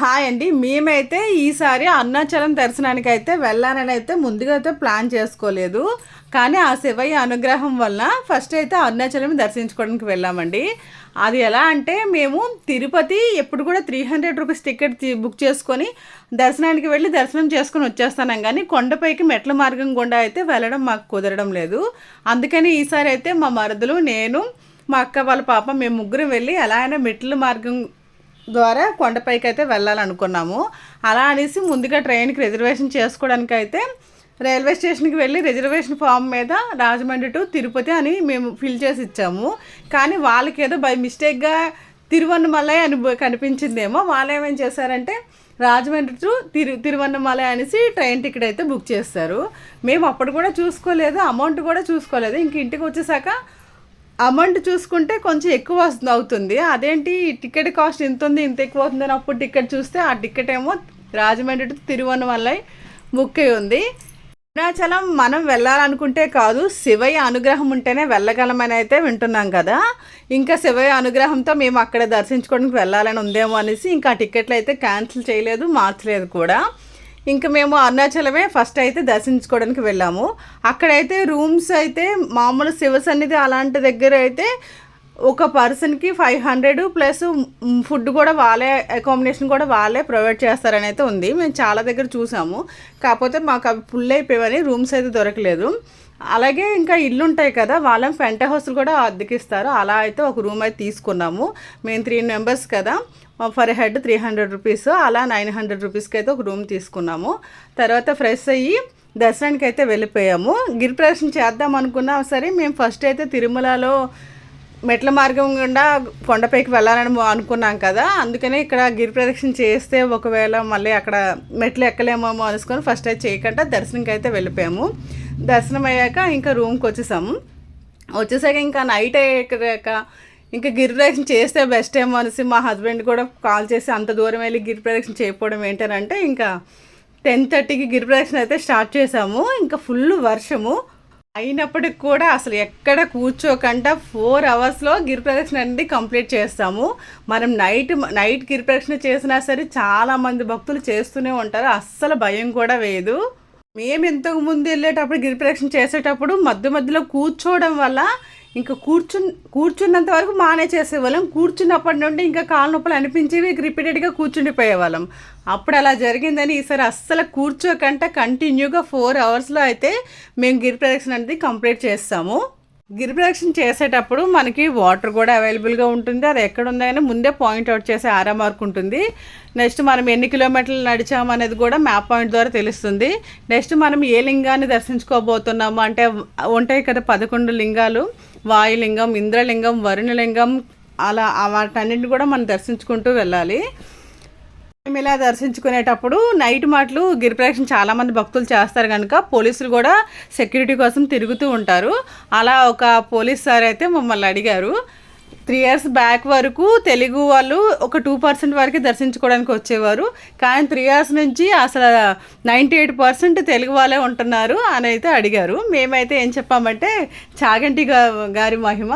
Hi అండి. మేమైతే ఈసారి అరుణాచలం దర్శనానికి అయితే వెళ్ళాలని అయితే ముందుగా అయితే ప్లాన్ చేసుకోలేదు. కానీ ఆ శివయ్య అనుగ్రహం వల్ల ఫస్ట్ అయితే అరుణాచలం దర్శించుకోవడానికి వెళ్ళామండి. అది ఎలా అంటే మేము తిరుపతి ఎప్పుడు కూడా three hundred rupees ticket book చేసుకొని దర్శనానికి వెళ్ళి దర్శనం చేసుకొని వచ్చేస్తున్నాం కానీ కొండపైకి మెట్ల మార్గం గుండా అయితే వెళ్ళడం మాకు కుదరడం లేదు. అందుకని ఈసారి అయితే మా మరదలు నేను మా అక్క వాళ్ళ పాప మేము ముగ్గురు వెళ్ళి ఎలా అయినా మెట్ల మార్గం ద్వారా కొండపైకి అయితే వెళ్ళాలనుకున్నాము. అలా అనేసి ముందుగా ట్రైన్కి రిజర్వేషన్ చేసుకోవడానికి అయితే రైల్వే స్టేషన్కి వెళ్ళి రిజర్వేషన్ ఫామ్ మీద రాజమండ్రి టు తిరుపతి అని మేము ఫిల్ చేసి ఇచ్చాము. కానీ వాళ్ళకి ఏదో బై మిస్టేక్గా తిరువన్నమలై అని కనిపించిందేమో. వాళ్ళు ఏమేం చేశారంటే రాజమండ్రి టు తిరు తిరువన్నమలై అనేసి ట్రైన్ టికెట్ అయితే బుక్ చేస్తారు. మేము అప్పుడు కూడా చూసుకోలేదు అమౌంట్ కూడా చూసుకోలేదు. ఇంక ఇంటికి వచ్చేసాక అమౌంట్ చూసుకుంటే కొంచెం ఎక్కువ వస్తుంది అవుతుంది. అదేంటి టికెట్ కాస్ట్ ఇంత ఉంది ఇంత ఎక్కువ అవుతుంది అని అప్పుడు టికెట్ చూస్తే ఆ టికెట్ ఏమో రాజమండ్రి టు తిరువన్నమలై బుక్ అయి ఉంది. అరుణాచలం మనం వెళ్ళాలనుకుంటే కాదు శివయ్య అనుగ్రహం ఉంటేనే వెళ్ళగలమని అయితే వింటున్నాం కదా. ఇంకా శివయ్య అనుగ్రహంతో మేము అక్కడ దర్శించుకోవడానికి వెళ్ళాలని ఉందేమో అనేసి ఇంకా ఆ టికెట్లు అయితే క్యాన్సిల్ చేయలేదు మార్చలేదు కూడా. ఇంకా మేము అరుణాచలమే ఫస్ట్ అయితే దర్శించుకోవడానికి వెళ్ళాము. అక్కడైతే రూమ్స్ అయితే మామూలు శివ సన్నిధి అలాంటి దగ్గర అయితే ఒక పర్సన్కి ఫైవ్ హండ్రెడ్ ప్లస్ ఫుడ్ కూడా వాళ్ళే అకామిడేషన్ కూడా వాళ్ళే ప్రొవైడ్ చేస్తారని అయితే ఉంది. మేము చాలా దగ్గర చూసాము. కాకపోతే మాకు అవి ఫుల్ అయిపోయేవని రూమ్స్ అయితే దొరకలేదు. అలాగే ఇంకా ఇల్లు ఉంటాయి కదా వాళ్ళని పెంట హౌస్లు కూడా అద్దెకిస్తారు. అలా అయితే ఒక రూమ్ అయితే తీసుకున్నాము. మేము త్రీ మెంబర్స్ కదా per head three hundred rupees అలా నైన్ హండ్రెడ్ రూపీస్కి అయితే ఒక రూమ్ తీసుకున్నాము. తర్వాత ఫ్రెష్ అయ్యి దర్శనానికి అయితే వెళ్ళిపోయాము. గిరి ప్రదర్శన చేద్దాం అనుకున్నా సరే మేము ఫస్ట్ అయితే తిరుమలలో మెట్ల మార్గం గుండా కొండపైకి వెళ్ళాలని అనుకున్నాం కదా. అందుకనే ఇక్కడ గిరి ప్రదక్షిణ చేస్తే ఒకవేళ మళ్ళీ అక్కడ మెట్లు ఎక్కలేమో అనుసుకొని ఫస్ట్ అయితే చేయకుండా దర్శనంకి అయితే వెళ్ళిపోయాము. దర్శనం అయ్యాక ఇంకా రూమ్కి వచ్చేసాము వచ్చేసాక ఇంకా నైట్ అయ్యాక ఇంకా గిరి ప్రదక్షిణ చేస్తే బెస్ట్ ఏమో అనేసి మా హస్బెండ్ కూడా కాల్ చేసి అంత దూరం వెళ్ళి గిరి ప్రదక్షిణ చేయకపోవడం ఏంటంటే ఇంకా టెన్ థర్టీకి గిరి ప్రదక్షిణ అయితే స్టార్ట్ చేసాము. ఇంకా ఫుల్ వర్షము. అయినప్పటికి కూడా అసలు ఎక్కడ కూర్చోకుండా ఫోర్ అవర్స్లో గిరి ప్రదక్షిణ అనేది కంప్లీట్ చేస్తాము. మనం నైట్ నైట్ గిరి ప్రదక్షిణ చేసినా సరే చాలా మంది భక్తులు చేస్తూనే ఉంటారు. అస్సలు భయం కూడా వేయదు. మేము ఇంతకు ముందు వెళ్ళేటప్పుడు గిరి ప్రదక్షిణ చేసేటప్పుడు మధ్య మధ్యలో కూర్చోవడం వల్ల ఇంకా కూర్చున్ కూర్చున్నంత వరకు మానే చేసేవాళ్ళం. కూర్చున్నప్పటి నుండి ఇంకా కాళ్ళ నొప్పులు అనిపించేవి రిపీటెడ్గా కూర్చుండిపోయేవాళ్ళం. అప్పుడు అలా జరిగిందని ఈసారి అస్సలు కూర్చోకంటే కంటిన్యూగా ఫోర్ అవర్స్లో అయితే మేము గిరి ప్రదక్షిణ అనేది కంప్లీట్ చేస్తాము. గిరిప్రదక్షిణ చేసేటప్పుడు మనకి వాటర్ కూడా అవైలబుల్గా ఉంటుంది. అది ఎక్కడ ఉందని ముందే పాయింట్ అవుట్ చేసే ఆరా మార్క్ ఉంటుంది. నెక్స్ట్ మనం ఎన్ని కిలోమీటర్లు నడిచాము అనేది కూడా మ్యాప్ పాయింట్ ద్వారా తెలుస్తుంది. నెక్స్ట్ మనం ఏ లింగాన్ని దర్శించుకోబోతున్నాము అంటే ఉంటాయి కదా పదకొండు లింగాలు. వాయులింగం ఇంద్రలింగం వరుణలింగం అలా వాటన్నిటిని వాటన్నింటిని కూడా మనం దర్శించుకుంటూ వెళ్ళాలి. మేము ఇలా దర్శించుకునేటప్పుడు నైట్ మాటలు గిరి ప్రదక్షిణ చాలామంది భక్తులు చేస్తారు కనుక పోలీసులు కూడా సెక్యూరిటీ కోసం తిరుగుతూ ఉంటారు. అలా ఒక పోలీస్ సార్ అయితే మమ్మల్ని అడిగారు. త్రీ ఇయర్స్ బ్యాక్ వరకు తెలుగు వాళ్ళు ఒక టూ పర్సెంట్ వరకు దర్శించుకోవడానికి వచ్చేవారు. కానీ త్రీ ఇయర్స్ నుంచి అసలు నైంటీ ఎయిట్ పర్సెంట్ తెలుగు వాళ్ళే ఉంటున్నారు అని అయితే అడిగారు. మేమైతే ఏం చెప్పామంటే చాగంటి గారి మహిమ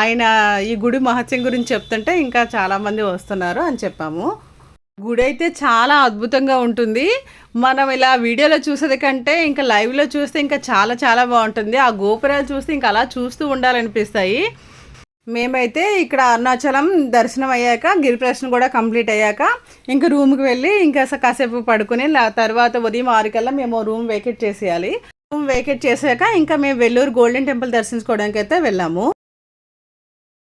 ఆయన ఈ గుడి మహత్యం గురించి చెప్తుంటే ఇంకా చాలామంది వస్తున్నారు అని చెప్పాము. గుడి అయితే చాలా అద్భుతంగా ఉంటుంది. మనం ఇలా వీడియోలో చూసేది కంటే ఇంకా లైవ్లో చూస్తే ఇంకా చాలా చాలా బాగుంటుంది. ఆ గోపురాలు చూస్తే ఇంకా అలా చూస్తూ ఉండాలనిపిస్తాయి. మేమైతే ఇక్కడ అరుణాచలం దర్శనం అయ్యాక గిరి కూడా కంప్లీట్ అయ్యాక ఇంకా రూమ్కి వెళ్ళి ఇంకా కాసేపు పడుకుని తర్వాత ఉదయం ఆరుకల్లా మేము రూమ్ వేకెట్ చేసేయాలి. రూమ్ వేకెట్ చేసాక ఇంకా మేము వెల్లూరు గోల్డెన్ టెంపుల్ దర్శించుకోవడానికి అయితే వెళ్ళాము.